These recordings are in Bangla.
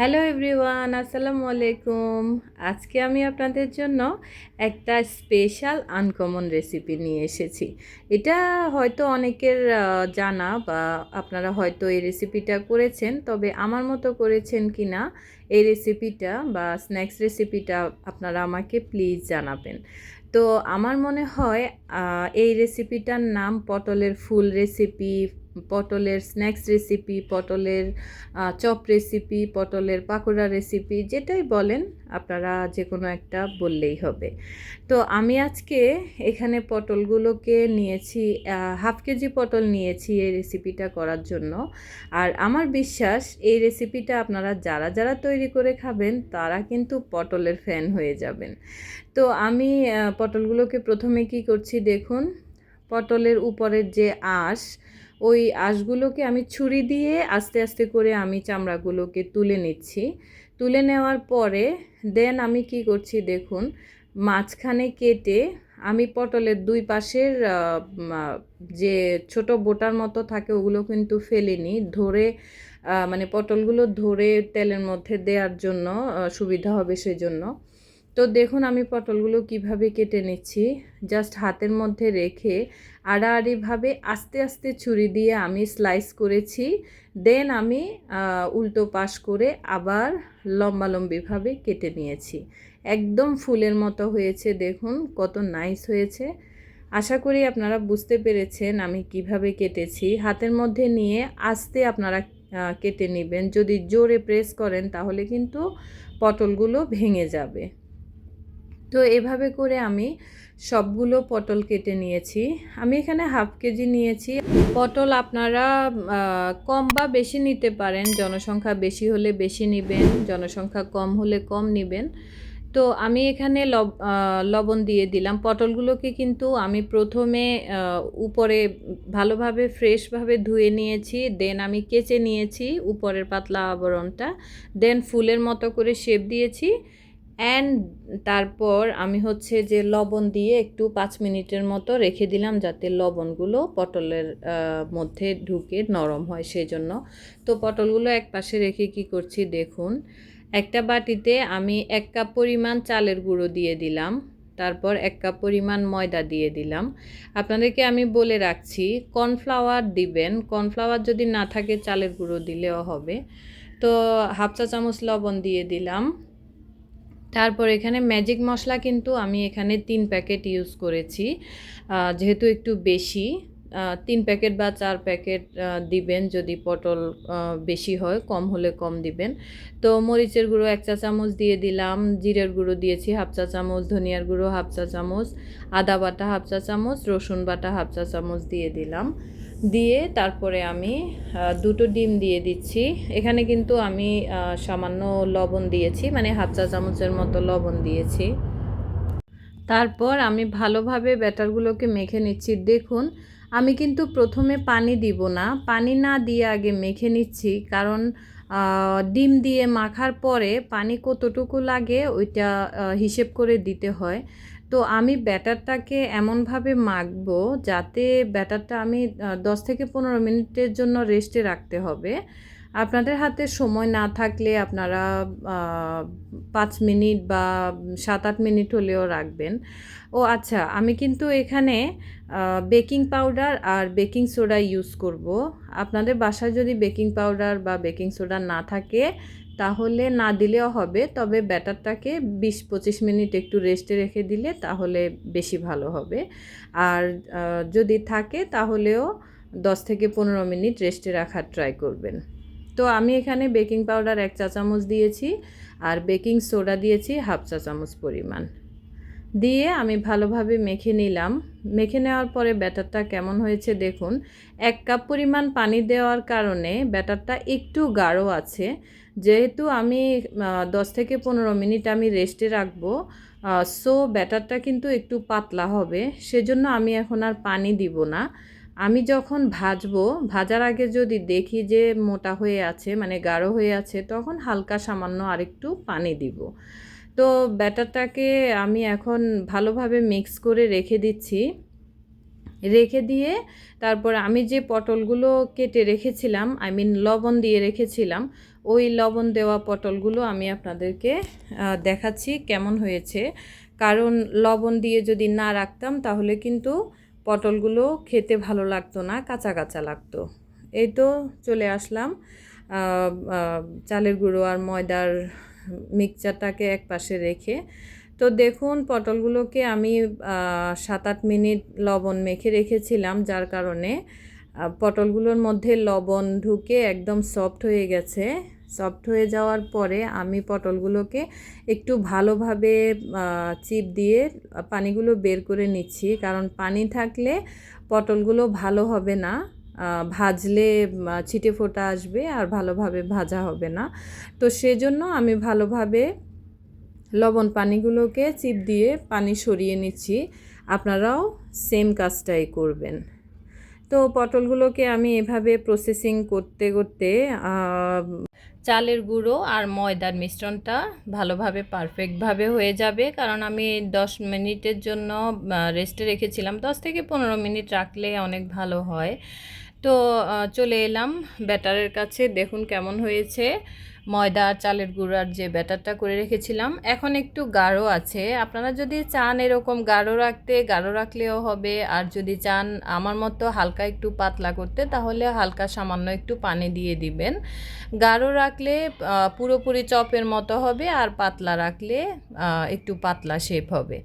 হ্যালো এভরিওয়ান, আসসালামু আলাইকুম। আজকে আমি আপনাদের জন্য একটা স্পেশাল আনকমন রেসিপি নিয়ে এসেছি। এটা হয়তো অনেকের জানা বা আপনারা হয়তো এই রেসিপিটা করেছেন, তবে আমার মতো করেছেন কি না এই রেসিপিটা বা স্ন্যাক্স রেসিপিটা আপনারা আমাকে প্লিজ জানাবেন। তো আমার মনে হয় এই রেসিপিটার নাম পটলের ফুল রেসিপি পটলের স্ন্যাক্স রেসিপি পটলের চপ রেসিপি পটলের পাকোড়া রেসিপি যেটাই বলেন আপনারা যে কোনো একটা বললেই হবে। তো আমি আজকে এখানে পটলগুলোকে নিয়েছি হাফ কেজি পটল নিয়েছি এই রেসিপিটা করার জন্য। আর আমার বিশ্বাস এই রেসিপিটা আপনারা যারা যারা তৈরি করে খাবেন তারা কিন্তু পটলের ফ্যান হয়ে যাবেন। তো আমি পটলগুলোকে প্রথমে কি করছি দেখুন, পটলের উপরের যে আঁশ ওই আঁশগুলোকে আমি ছুরি দিয়ে আস্তে আস্তে করে আমি চামড়াগুলোকে তুলে নিচ্ছি। তুলে নেওয়ার পরে দেন আমি কি করছি দেখুন, মাঝখানে কেটে আমি পটলের দুই পাশের যে ছোট বোটার মতো থাকে ওগুলো কিন্তু ফেলিনি। ধরে মানে পটলগুলো ধরে তেলের মধ্যে দেওয়ার জন্য সুবিধা হবে সেজন্য। তো দেখুন আমি পটলগুলো কীভাবে কেটে নিচ্ছি। জাস্ট হাতের মধ্যে রেখে আড়াআড়িভাবে আস্তে আস্তে ছুরি দিয়ে আমি স্লাইস করেছি। দেন আমি উল্টো পাশ করে আবার লম্বালম্বিভাবে কেটে নিয়েছি। একদম ফুলের মতো হয়েছে, দেখুন কত নাইস হয়েছে। আশা করি আপনারা বুঝতে পেরেছেন আমি কীভাবে কেটেছি। হাতের মধ্যে নিয়ে আস্তে আপনারা কেটে নেবেন। যদি জোরে প্রেস করেন তাহলে কিন্তু পটলগুলো ভেঙে যাবে। তো এভাবে করে আমি সবগুলো পটল কেটে নিয়েছি। আমি এখানে হাফ কেজি নিয়েছি। পটল আপনারা কম বা বেশি নিতে পারেন। জনসংখ্যা বেশি হলে বেশি নেবেন, জনসংখ্যা কম হলে কম নেবেন। তো আমি এখানে লব লবণ দিয়ে দিলাম। পটলগুলোকে কিন্তু আমি প্রথমে উপরে ভালোভাবে, ফ্রেশভাবে ধুয়ে নিয়েছি। দেন আমি কেচে নিয়েছি উপরের পাতলা আবরণটা। দেন ফুলের মতো করে শেপ দিয়েছি। অ্যান্ড তারপর আমি হচ্ছে যে লবণ দিয়ে একটু পাঁচ মিনিটের মতো রেখে দিলাম যাতে লবণগুলো পটলের মধ্যে ঢুকে নরম হয় সেজন্য। তো পটলগুলো এক পাশে রেখে কি করছি দেখুন, একটা বাটিতে আমি এক কাপ পরিমাণ চালের গুঁড়ো দিয়ে দিলাম, তারপর এক কাপ পরিমাণ ময়দা দিয়ে দিলাম। আপনাদেরকে আমি বলে রাখছি, কর্নফ্লাওয়ার দিবেন, কর্নফ্লাওয়ার যদি না থাকে চালের গুঁড়ো দিলেও হবে। তো হাফ চা চামচ লবণ দিয়ে দিলাম। তারপর এখানে ম্যাজিক মশলা কিন্তু আমি এখানে তিন প্যাকেট ইউজ করেছি। যেহেতু একটু বেশি তিন প্যাকেট বা চার প্যাকেট দিবেন যদি পটল বেশি হয়, কম হলে কম দিবেন। তো মরিচের গুঁড়ো এক চা চামচ দিয়ে দিলাম, জিরের গুঁড়ো দিয়েছি হাফ চা চামচ, ধনিয়ার গুঁড়ো হাফ চা চামচ, আদা বাটা হাফ চা চামচ, রসুন বাটা হাফ চা চামচ দিয়ে দিলাম। দিয়ে তারপরে আমি দুটো ডিম দিয়ে দিচ্ছি। এখানে কিন্তু আমি সামান্য লবণ দিয়েছি মানে হাফ চা চামচের মতো লবণ দিয়েছি। তারপর আমি ভালোভাবে ব্যাটারগুলোকে মেখে নিচ্ছি। দেখুন, আমি কিন্তু প্রথমে পানি দিব না। পানি না দিয়ে আগে মেখে নিচ্ছি, কারণ ডিম দিয়ে মাখার পরে পানি কতটুকু লাগে ওইটা হিসেব করে দিতে হয়। তো আমি ব্যাটারটাকে এমনভাবে মাখবো যাতে ব্যাটারটা আমি দশ থেকে পনেরো মিনিটের জন্য রেস্টে রাখতে হবে। আপনাদের হাতে সময় না থাকলে আপনারা পাঁচ মিনিট বা সাত আট মিনিট হলেও রাখবেন। ও আচ্ছা আমি কিন্তু এখানে বেকিং পাউডার আর বেকিং সোডা ইউজ করব। আপনাদের বাসায় যদি বেকিং পাউডার বা বেকিং সোডা না থাকে তাহলে না দিলেও হবে, তবে ব্যাটারটাকে বিশ পঁচিশ মিনিট একটু রেস্টে রেখে দিলে তাহলে বেশি ভালো হবে। আর যদি থাকে তাহলেও দশ থেকে পনেরো মিনিট রেস্টে রাখার ট্রাই করবেন। তো আমি এখানে বেকিং পাউডার এক চা চামচ দিয়েছি, আর বেকিং সোডা দিয়েছি হাফ চা চামচ পরিমাণ। দিয়ে আমি ভালোভাবে মেখে নিলাম। মেখে নেওয়ার পরে ব্যাটারটা কেমন হয়েছে দেখুন। এক কাপ পরিমাণ পানি দেওয়ার কারণে ব্যাটারটা একটু গাঢ় আছে। যেহেতু আমি দশ থেকে পনেরো মিনিট আমি রেস্টে রাখব সো ব্যাটারটা কিন্তু একটু পাতলা হবে। সেজন্য আমি এখন আর পানি দিব না। আমি যখন ভাজবো, ভাজার আগে যদি দেখি যে মোটা হয়ে আছে মানে গাঢ় হয়ে আছে, তখন হালকা সামান্য আরেকটু পানি দিব। তো ব্যাটারটাকে আমি এখন ভালোভাবে মিক্স করে রেখে দিচ্ছি। রেখে দিয়ে তারপর আমি যে পটলগুলো কেটে রেখেছিলাম আই মিন লবণ দিয়ে রেখেছিলাম, ওই লবণ দেওয়া পটলগুলো আমি আপনাদেরকে দেখাচ্ছি কেমন হয়েছে। কারণ লবণ দিয়ে যদি না রাখতাম তাহলে কিন্তু পটলগুলো খেতে ভালো লাগতো না, কাঁচা কাঁচা লাগতো। এই তো চলে আসলাম চালের গুঁড়ো আর ময়দার মিক্সচারটাকে এক পাশে রেখে। তো দেখুন, পটলগুলোকে আমি সাত আট মিনিট লবণ মেখে রেখেছিলাম, যার কারণে পটলগুলোর মধ্যে লবণ ঢুকে একদম সফট হয়ে গেছে। সফট হয়ে যাওয়ার পরে আমি পটলগুলোকে একটু ভালোভাবে চিপ দিয়ে পানিগুলো বের করে নিচ্ছি। কারণ পানি থাকলে পটলগুলো ভালো হবে না। ভাজলে ছিটে ফোটা আসবে আর ভালোভাবে ভাজা হবে না। তো সেজন্য আমি ভালোভাবে লবণ পানিগুলোকে চিপ দিয়ে পানি সরিয়ে নিচ্ছি। আপনারাও সেম কাজটাই করবেন। তো পটলগুলোকে আমি এভাবে প্রসেসিং করতে করতে চালের গুঁড়ো আর ময়দার মিশ্রণটা ভালোভাবে পারফেক্টভাবে হয়ে যাবে। কারণ আমি দশ মিনিটের জন্য রেস্টে রেখেছিলাম। দশ থেকে পনেরো মিনিট রাখলে অনেক ভালো হয়। তো চলে এলাম ব্যাটারের কাছে। দেখুন কেমন হয়েছে। ময়দা আর চালের গুঁড়ার যে ব্যাটারটা করে রেখেছিলাম। এখন একটু গাঢ় আছে। আপনারা যদি চান এরকম গাঢ় রাখতে, গাঢ় রাখলেও হবে। আর যদি চান আমার মতো হালকা একটু পাতলা করতে, তাহলে হালকা সামান্য একটু পানি দিয়ে দিবেন। গাঢ় রাখলে পুরোপুরি চপের মতো হবে আর পাতলা রাখলে একটু পাতলা শেপ হবে।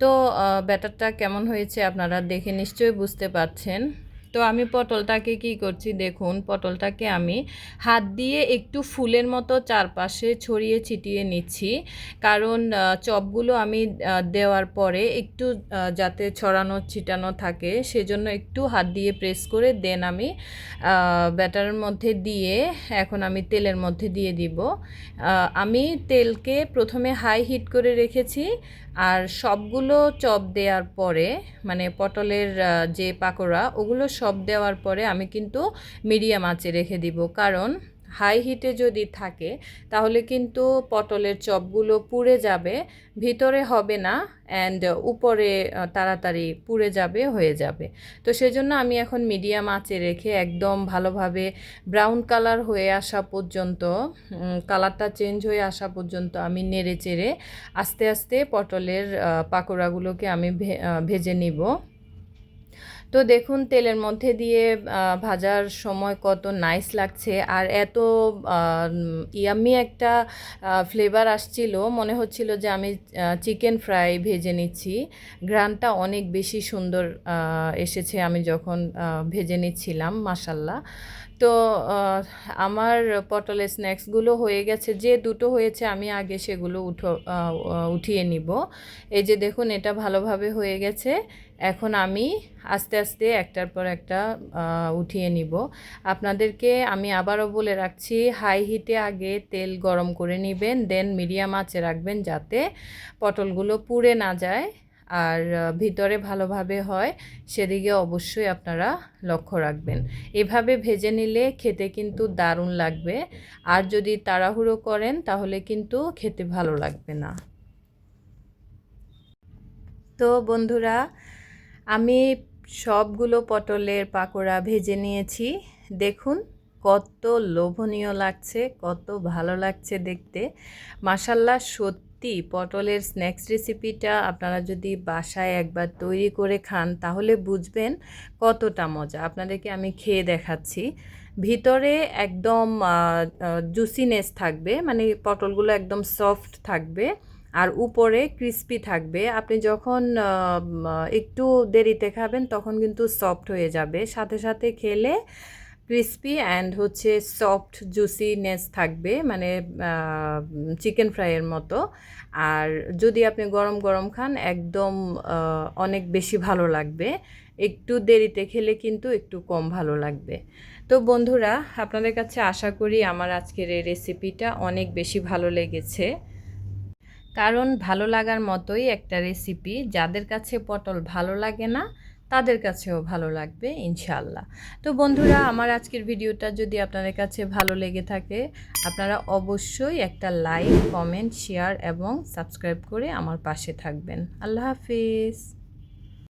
তো ব্যাটারটা কেমন হয়েছে আপনারা দেখে নিশ্চয়ই বুঝতে পারছেন। তো আমি পটলটাকে কি করছি দেখুন, পটলটাকে আমি হাত দিয়ে একটু ফুলের মতো চারপাশে ছড়িয়ে ছিটিয়ে নিচ্ছি। কারণ চপগুলো আমি দেওয়ার পরে একটু যাতে ছড়ানো ছিটানো থাকে, সেজন্য একটু হাত দিয়ে প্রেস করে দেন আমি ব্যাটারের মধ্যে দিয়ে, এখন আমি তেলের মধ্যে দিয়ে দিব। আমি তেলকে প্রথমে হাই হিট করে রেখেছি আর সবগুলো চপ দেওয়ার পরে মানে পটলের যে পাকোড়া, ওগুলো সব দেওয়ার পরে আমি কিন্তু মিডিয়াম আঁচে রেখে দিব। কারণ হাই হিটে যদি থাকে, তাহলে কিন্তু পটলের চপগুলো পুড়ে যাবে, ভিতরে হবে না অ্যান্ড উপরে তাড়াতাড়ি পুড়ে যাবে, হয়ে যাবে। তো সেজন্য আমি এখন মিডিয়াম আঁচে রেখে একদম ভালোভাবে ব্রাউন কালার হয়ে আসা পর্যন্ত কালারটা চেঞ্জ হয়ে আসা পর্যন্ত আমি নেড়ে চেড়ে আস্তে আস্তে পটলের পাকোড়াগুলোকে আমি ভেজে নিব। তো দেখুন, তেলের মধ্যে দিয়ে ভাজার সময় কত নাইস লাগছে। আর এত ইয়াম্মি একটা ফ্লেভার আসছিল। মনে হচ্ছিল যে আমি চিকেন ফ্রাই ভেজে নিচ্ছি। গ্রানটা অনেক বেশি সুন্দর এসেছে আমি যখন ভেজে নিচ্ছিলাম মাসাল্লাহ তো আমার পটলের স্ন্যাক্সগুলো হয়ে গেছে। যে দুটো হয়েছে আমি আগে সেগুলো উঠো উঠিয়ে নিব। এই যে দেখুন এটা ভালোভাবে হয়ে গেছে। এখন আমি আস্তে আস্তে একটার পর একটা উঠিয়ে নিব। আপনাদেরকে আমি আবারও বলে রাখছি, হাই হিটে আগে তেল গরম করে নেবেন, দেন মিডিয়াম আঁচে রাখবেন যাতে পটলগুলো পুড়ে না যায়। আর ভিতরে ভালোভাবে হয়, সেদিকে অবশ্যই আপনারা লক্ষ্য রাখবেন। এভাবে ভেজে নিলে খেতে কিন্তু দারুণ লাগবে। আর যদি তাড়াহুড়ো করেন, তাহলে কিন্তু খেতে ভালো লাগবে না। তো বন্ধুরা, আমি সবগুলো পটলের পাকোড়া ভেজে নিয়েছি। দেখুন, কত লোভনীয় লাগছে, কত ভালো লাগছে দেখতে। মাসাল্লাহ সত্যি পটলের স্ন্যাক্স রেসিপিটা আপনারা যদি বাসায় একবার তৈরি করে খান, তাহলে বুঝবেন কতটা মজা। আপনাদেরকে আমি খেয়ে দেখাচ্ছি। ভিতরে একদম জুসিনেস থাকবে মানে পটলগুলো একদম সফট থাকবে আর উপরে ক্রিস্পি থাকবে। আপনি যখন একটু দেরিতে খাবেন, তখন কিন্তু সফট হয়ে যাবে। সাথে সাথে খেলে ক্রিস্পি অ্যান্ড হচ্ছে সফট জুসিনেস থাকবে মানে চিকেন ফ্রাইয়ের মতো। আর যদি আপনি গরম গরম খান, একদম অনেক বেশি ভালো লাগবে। একটু দেরিতে খেলে কিন্তু একটু কম ভালো লাগবে। তো বন্ধুরা, আপনাদের কাছে আশা করি আমার আজকের এই রেসিপিটা অনেক বেশি ভালো লেগেছে। কারণ ভালো লাগার মতোই একটা রেসিপি। যাদের কাছে পটল ভালো লাগে না তাদের কাছেও ভালো লাগবে ইনশাল্লাহ তো বন্ধুরা, আমার আজকের ভিডিওটা যদি আপনাদের কাছে ভালো লেগে থাকে, আপনারা অবশ্যই একটা লাইক, কমেন্ট, শেয়ার এবং সাবস্ক্রাইব করে আমার পাশে থাকবেন। আল্লাহ হাফিজ।